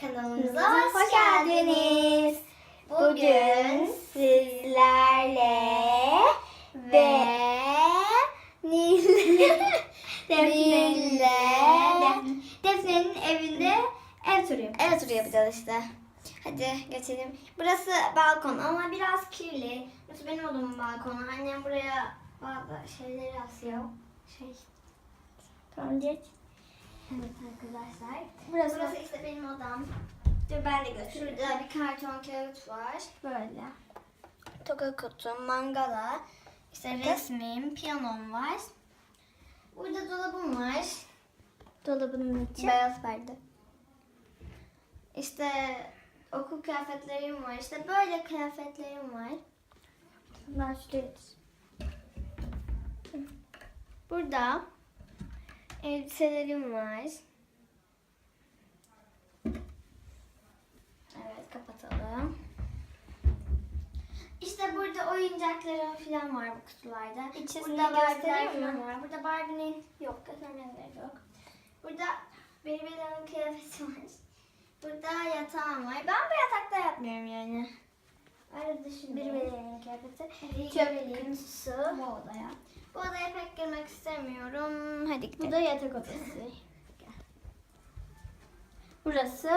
Kanalımıza hoş geldiniz. Bugün sizlerle ve Nil'le Nil'le Defne'nin evinde ev turu yapacağız. Ev turu yapacağız işte. Hadi geçelim. Burası balkon ama biraz kirli. Burası benim odamın balkonu. Annem buraya bazı şeyleri asıyor. Şey. Tamam geç. Evet arkadaşlar. Burası- Burası işte benim odam. Dur ben de göstereyim. Şurada bir karton kağıt var. Böyle. Toka kutum, mangala, işte resmim, piyanom var. Burada dolabım var. Dolabının içi. Beyaz perde. İşte okul kıyafetlerim var. İşte böyle kıyafetlerim var. Şuradadır. Burada elbiselerim var. Evet kapatalım. İşte burada oyuncaklarım falan var bu kutularda. Burada Barbie'ler falan var. Burada Barbie'nin yok göstermeyenleri yok. Burada benim Ela'nın kıyafeti var. Burada yatağım var. Ben bu yatakta yatmıyorum yani. Öyle düşünüyorum. Bir Veli'nin kıyafeti. Çöp kutusu bu odaya. Bu odaya pek girmek istemiyorum. Hadi gidelim. Bu da yatak odası. Burası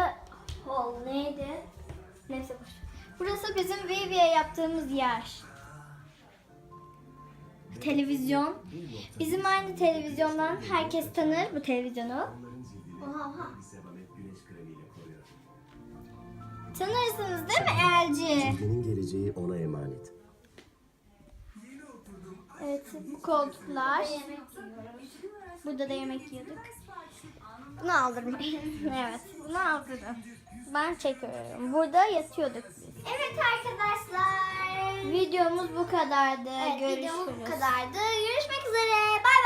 hall neydi? Neyse boş. Burası bizim Vivi'ye yaptığımız yer. Televizyon. Bizim aynı televizyondan herkes tanır bu televizyonu. Oha oha. Tanırsınız değil mi Elci? Çizginin geleceği ona emanet. Evet bu koltuklar. Burada da yemek yiyorduk. Bunu aldırmayın. Evet bunu aldırdım. Ben çekiyorum. Burada yatıyorduk biz. Evet arkadaşlar. Videomuz bu kadardı. Evet, Görüşürüz. videomuz bu kadardı. Görüşmek üzere. Bay